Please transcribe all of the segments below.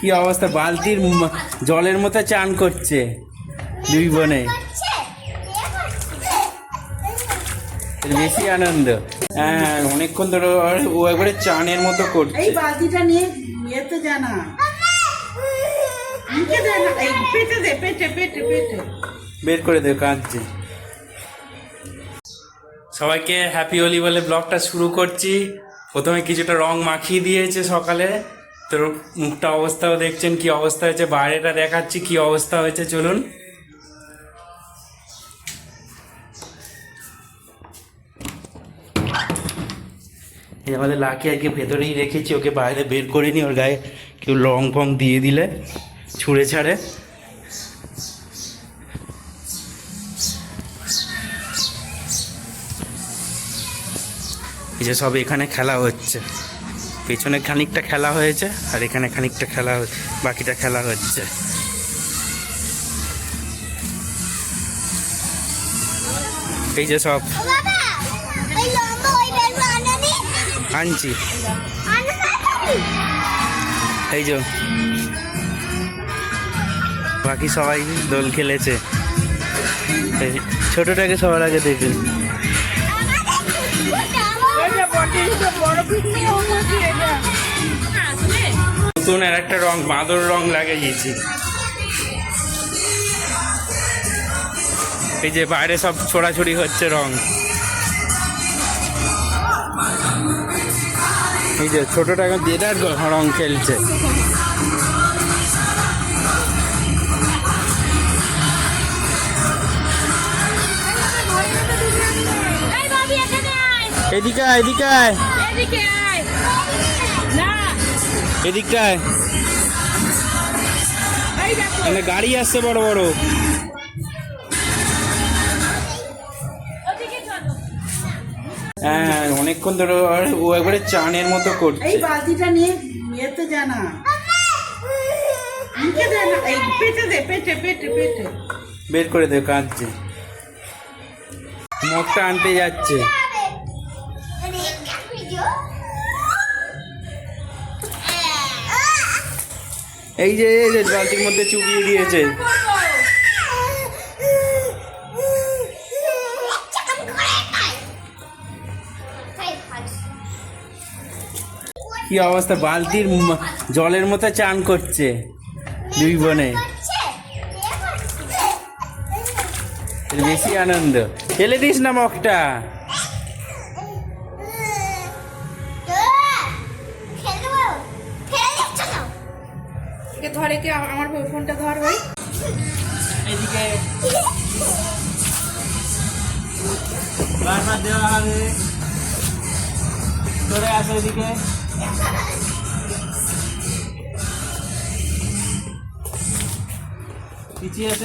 কি অবস্থা? বালতির জলের মতো চান করছে দুই বোনে। বেশি আনন্দ। হ্যাঁ অনেকক্ষণ ধরে ও একবারে চানের মতো করছে। এই বালতিটা নিয়ে ইয়েতে জানা বের করে দেবে কাঁদছে। সবাইকে হ্যাপি হোলি বলে ব্লগটা শুরু করছি। প্রথমে কিছুটা রং মাখিয়ে দিয়েছে সকালে। তোর মুখটা অবস্থাও দেখছেন, কি অবস্থা হয়েছে? বাইরেটা দেখাচ্ছি, কি অবস্থা হয়েছে, চলুন। আমাদের লাকি আজকে ভেতরেই রেখেছি, ওকে বাইরে বের করিনি ওর গায়ে কেউ লং ফং দিয়ে দিলে, ছুঁড়ে ছাড়ে। এই যে সব এখানে খেলা হচ্ছে। পেছনে খানিকটা খেলা হয়েছে আর এখানে খানিকটা খেলা বাকিটা খেলা হচ্ছে। এই যে সব। আনছি। এই যে। বাকি সবাই দোল খেলেছে। ছোটটাকে সবার আগে দেখুন নতুন আর একটা রং বাঁদর রং লাগিয়েছি। এই যে বাইরে সব ছোড়াছড়ি হচ্ছে রং। এই যে ছোটটা এখন দেদার রং খেলছে। এদিকে আয়, এদিকে আয়, এদিকে আয়। না। এদিকটা আয়। এখানে গাড়ি আসছে বড় বড়। হ্যাঁ অনেকক্ষণ ধরে ও একবারে চানের মতো করছে। এই বালতিটা নিয়ে ইয়েতে জানা দে দে বের করে দেবে কাঁদছে। মগটা আনতে যাচ্ছে। এই যে এই যে, বালতির মধ্যে চুপিয়ে দিয়েছে। কি অবস্থা? বালতির জলের মতো চান করছে দুই বোনে। বেশি আনন্দ। ফেলে দিস না মগটা। একে ধরে কে আমার ফোনটা ধর এদিকে। দেওয়া হবে। আসো এদিকে।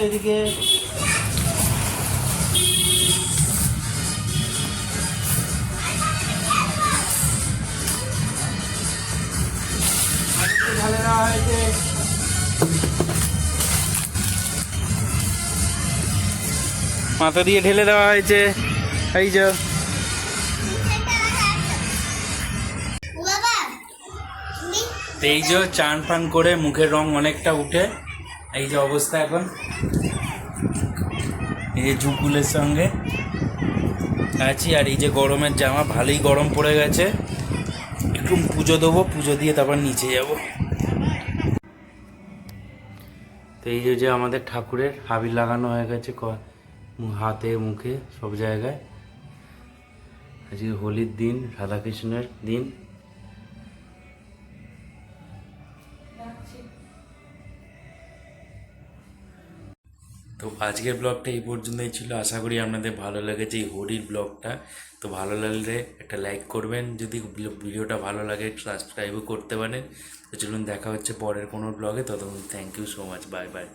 এদিকে। ঢালে দেওয়া হয়েছে। মাথা দিয়ে ঢেলে দেওয়া হয়েছে। এই যে। এই যে চান ফান করে মুখের রং অনেকটা উঠে। এই যে অবস্থা এখন। এই যে জুকুলের সঙ্গে। আছি আর এই যে গরমের জামা, ভালোই গরম পড়ে গেছে। একটু পুজো দেবো, পুজো দিয়ে তারপর নিচে যাব। তো এই যে আমাদের ঠাকুরের হাবিল লাগানো হয়ে গেছে হাতে, মুখে, সব জায়গায়। আজকে হোলির দিন, রাধাকৃষ্ণের দিন। তো আজকের ব্লগটা এই পর্যন্তই ছিল। আশা করি আপনাদের ভালো লেগেছে এই হোলির ব্লগটা। তো ভালো লাগলে একটা লাইক করবেন। যদি ভিডিওটা ভালো লাগে সাবস্ক্রাইবও করতে পারেন। তো চলুন দেখা হচ্ছে পরের কোনো ব্লগে। ততক্ষণ thank you so much bye bye